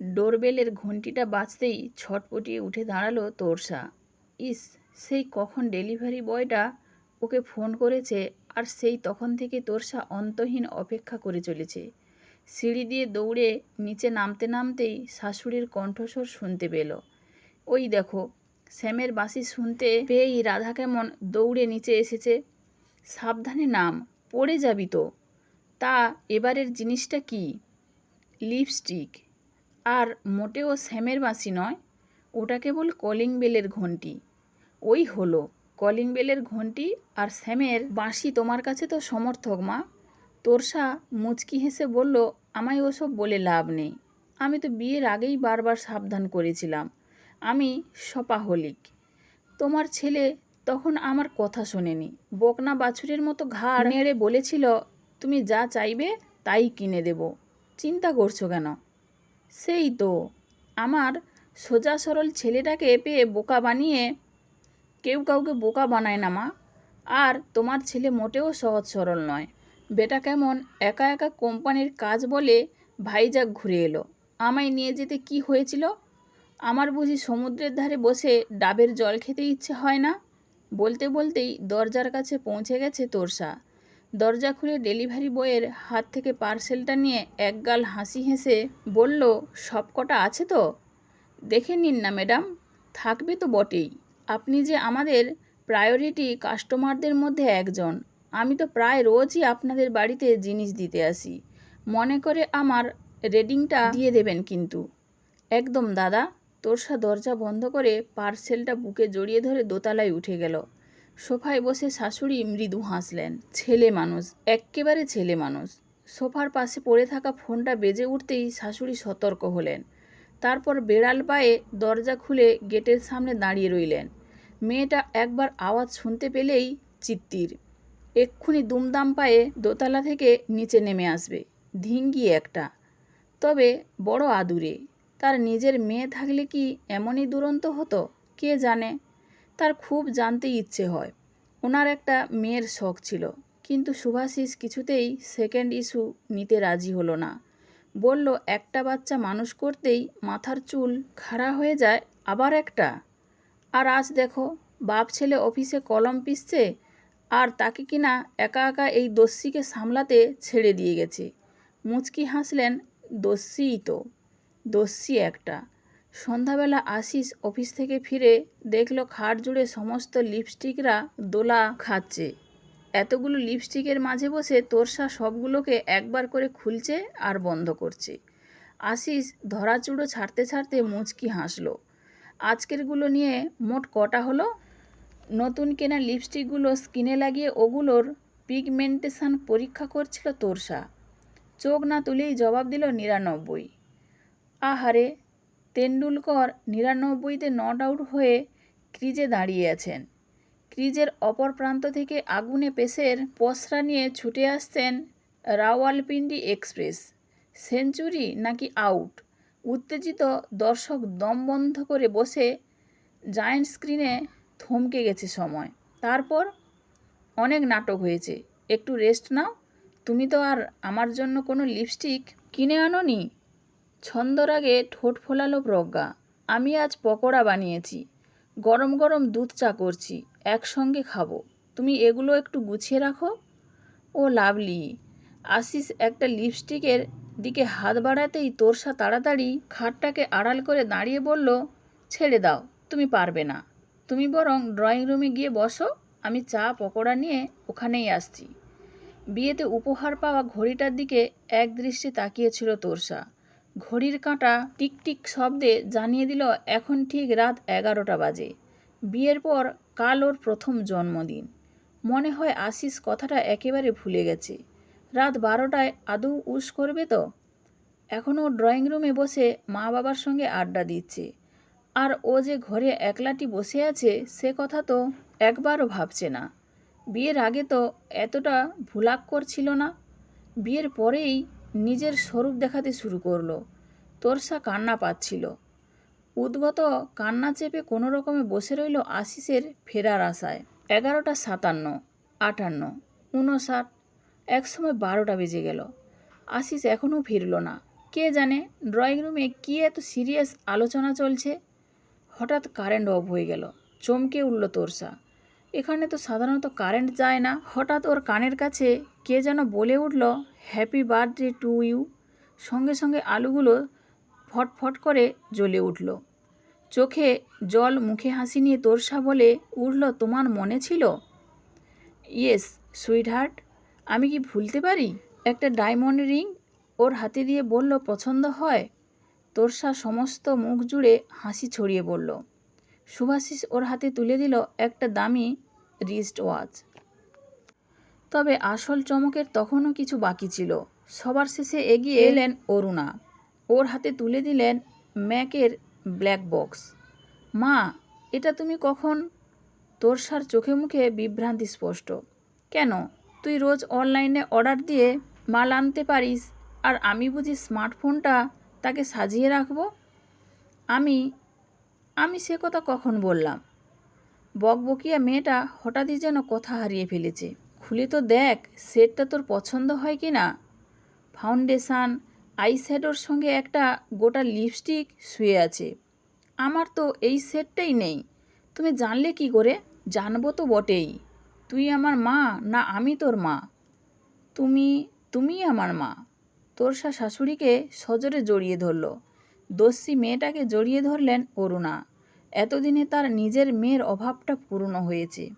ডোরবেলের ঘণ্টিটা বাজতেই ছটপটিয়ে উঠে দাঁড়াল তোরসা। ইস, সেই কখন ডেলিভারি বয়টা ওকে ফোন করেছে আর সেই তখন থেকে তোরসা অন্তহীন অপেক্ষা করে চলেছে। সিঁড়ি দিয়ে দৌড়ে নিচে নামতে নামতেই শাশুড়ির কণ্ঠস্বর শুনতে পেল। ওই দেখো শ্যামের বাঁশি শুনতে পেয়েই রাধা কেমন দৌড়ে নিচে এসেছে। সাবধানে নাম, পড়ে যাবি তো। তা এবারের জিনিসটা কি? লিপস্টিক। আর মোটেও শ্যামের বাঁশি নয়, ওটা কেবল কলিং বেলের ঘন্টি ওই হলো, কলিং বেলের ঘন্টি আর শ্যামের বাঁশি তোমার কাছে তো সমর্থক মা। তোরসা মুচকি হেসে বলল, আমায় ওসব বলে লাভ নেই। আমি তো বিয়ের আগেই বারবার সাবধান করেছিলাম। আমি সপাহলিক। তোমার ছেলে তখন আমার কথা শোনেনি। বকনা বাছুরের মতো ঘাড় নেড়ে বলেছিল, তুমি যা চাইবে তাই কিনে দেব। চিন্তা করছ কেন? সেই তো। আমার সোজা সরল ছেলেটাকে পেয়ে বোকা বানিয়ে কেউ কাউকে বোকা বানায় না মা। আর তোমার ছেলে মোটেও সহজ সরল নয়। বেটা কেমন একা একা কোম্পানির কাজ বলে ভাইজাক ঘুরে এলো। আমায় নিয়ে যেতে কি হয়েছিল? আমার বুঝি সমুদ্রের ধারে বসে ডাবের জল খেতে ইচ্ছে হয় না? বলতে বলতেই দরজার কাছে পৌঁছে গেছে তোরসা। দরজা খুলে ডেলিভারি বয়ের হাত থেকে পার্সেলটা নিয়ে একগাল হাসি হেসে বলল সবকটা আছে তো? দেখে নিন না, ম্যাডাম। থাকবে তো বটেই। আপনি যে আমাদের প্রায়োরিটি কাস্টমারদের মধ্যে একজন, আমি তো প্রায় রোজই আপনাদের বাড়িতে জিনিস দিতে আসি। মনে করে আমার রেডিংটা দিয়ে দেবেন কিন্তু। একদম, দাদা। তোরসা দরজা বন্ধ করে পার্সেলটা বুকে জড়িয়ে ধরে দোতলায় উঠে গেল। সোফায় বসে শাশুড়ি মৃদু হাসলেন। ছেলে মানুষ, এক্কেবারে ছেলে মানুষ। সোফার পাশে পড়ে থাকা ফোনটা বেজে উঠতেই শাশুড়ি সতর্ক হলেন। তারপর বেড়াল পায়ে দরজা খুলে গেটের সামনে দাঁড়িয়ে রইলেন। মেয়েটা একবার আওয়াজ শুনতে পেলেই চিত্তির। এক্ষুনি দুমদাম পায়ে দোতলা থেকে নিচে নেমে আসবে, ধিঙ্গি একটা। তবে বড় আদুরে, তার নিজের মেয়ে থাকলে কি এমনই দুরন্ত হতো? কে জানে? তার খুব জানতে ইচ্ছে হয়। ওনার একটা মেয়ের শখ ছিল, কিন্তু সুভাষিস কিছুতেই সেকেন্ড ইস্যু নিতে রাজি হলো না। বলল, একটা বাচ্চা মানুষ করতেই মাথার চুল খাড়া হয়ে যায়, আবার একটা? আর আজ দেখো, বাপ ছেলে অফিসে কলম পিসছে, আর তাকে কিনা একা একা এই দস্যিকে সামলাতে ছেড়ে দিয়ে গেছে। মুচকি হাসলেন, দস্যিই তো, দস্যি একটা। সন্ধ্যাবেলা আশিস অফিস থেকে ফিরে দেখল খাট জুড়ে সমস্ত লিপস্টিকরা দোলা খাচ্ছে। এতগুলো লিপস্টিকের মাঝে বসে তোরসা সবগুলোকে একবার করে খুলছে আর বন্ধ করছে। আশিস ধরাচুড়ো ছাড়তে ছাড়তে মুচকি হাসলো। আজকেরগুলো নিয়ে মোট কটা হলো? নতুন কেনা লিপস্টিকগুলো স্কিনে লাগিয়ে ওগুলোর পিগমেন্টেশন পরীক্ষা করছিল তোরসা। চোখ না তুলেই জবাব দিল নিরানব্বই। আহারে তেন্ডুলকর নিরানব্বইতে নট আউট হয়ে ক্রিজে দাঁড়িয়ে আছেন। ক্রিজের অপর প্রান্ত থেকে আগুনে পেসের পসরা নিয়ে ছুটে আসছেন রাওয়ালপিন্ডি এক্সপ্রেস। সেঞ্চুরি নাকি আউট? উত্তেজিত দর্শক দম বন্ধ করে বসে জায়েন্ট স্ক্রিনে থমকে গেছে সময়। তারপর অনেক নাটক হয়েছে। একটু রেস্ট নাও। তুমি তো আর আমার জন্য কোনো লিপস্টিক কিনে আনোনি? ছন্দরাগে ঠোঁট ফোলালো প্রজ্ঞা। আমি আজ পকোড়া বানিয়েছি। গরম গরম দুধ চা করছি, একসঙ্গে খাব। তুমি এগুলো একটু গুছিয়ে রাখো? ও লাভলি আশিস একটা লিপস্টিকের দিকে হাত বাড়াতেই তোরসা তাড়াতাড়ি খাটটাকে আড়াল করে দাঁড়িয়ে বলল, ছেড়ে দাও, তুমি পারবে না। তুমি বরং ড্রয়িং রুমে গিয়ে বসো, আমি চা, পকোড়া নিয়ে ওখানেই আসছি। বিয়েতে উপহার পাওয়া ঘড়িটার দিকে এক দৃষ্টি তাকিয়েছিল তোরসা ঘড়ির কাঁটা টিকটিক শব্দে জানিয়ে দিল, এখন ঠিক রাত এগারোটা বাজে। বিয়ের পর কাল ওর প্রথম জন্মদিন। মনে হয় আশিস কথাটা একেবারে ভুলে গেছে। রাত বারোটায় আদৌ উস করবে তো? এখনও ড্রয়িং রুমে বসে মা বাবার সঙ্গে আড্ডা দিচ্ছে। আর ও যে ঘরে একলাটি বসে আছে, সে কথা তো একবারও ভাবছে না। বিয়ের আগে তো এতটা ভুলাক্কর ছিল না। বিয়ের পরেই নিজের স্বরূপ দেখাতে শুরু করল। তোরসা কান্না পাচ্ছিল। উদ্গত কান্না চেপে কোনো রকমে বসে রইল আশিসের ফেরার আশায়। এগারোটা সাতান্ন, আটান্ন, উনষাট, একসময় বারোটা বেজে গেল। আশিস এখনও ফিরল না। কে জানে ড্রয়িং রুমে কী এত সিরিয়াস আলোচনা চলছে? হঠাৎ কারেন্ট অফ হয়ে গেল। চমকে উঠল তোরসা। এখানে তো সাধারণত কারেন্ট যায় না। হঠাৎ ওর কানের কাছে কে যেন বলে উঠল হ্যাপি বার্থডে টু ইউ সঙ্গে সঙ্গে আলুগুলো ফটফট করে জ্বলে উঠল। চোখে জল, মুখে হাসি নিয়ে তোরসা বলে উঠল, তোমার মনে ছিল? ইয়েস সুইটহার্ট আমি কি ভুলতে পারি? একটা ডায়মন্ড রিং ওর হাতে দিয়ে বলল, পছন্দ হয়? তোরসা সমস্ত মুখ জুড়ে হাসি ছড়িয়ে বলল সুভাষিস ওর হাতে তুলে দিল একটা দামি রিস্ট ওয়াচ তবে আসল চমকের তখনও কিছু বাকি ছিল। সবার শেষে এগিয়ে এলেন অরুণা। ওর হাতে তুলে দিলেন ম্যাকের ব্ল্যাক বক্স। মা, এটা তুমি কখন? তোরসার চোখে মুখে বিভ্রান্তি স্পষ্ট। কেন? তুই রোজ অনলাইনে অর্ডার দিয়ে মাল আনতে পারিস, আর আমি বুঝি স্মার্টফোনটা তাকে সাজিয়ে রাখব? আমি আমি সে কথা কখন বললাম? বকবকিয়া মেয়েটা হঠাৎই যেন কথা হারিয়ে ফেলেছে। খুলে তো দেখ, সেটটা তোর পছন্দ হয় কি না? ফাউন্ডেশান আইশ্যাডোর সঙ্গে একটা গোটা লিপস্টিক শুয়ে আছে। আমার তো এই সেটটাই নেই। তুমি জানলে কি করে? জানব তো বটেই। তুই আমার মা না আমি তোর মা? তুমি, তুমিই আমার মা। তোরসা শাশুড়িকে সজোরে জড়িয়ে ধরল। দস্যি মেয়েটাকে জড়িয়ে ধরলেন অরুণা। এতদিনে তার নিজের মেয়ের অভাবটা পূর্ণ হয়েছে।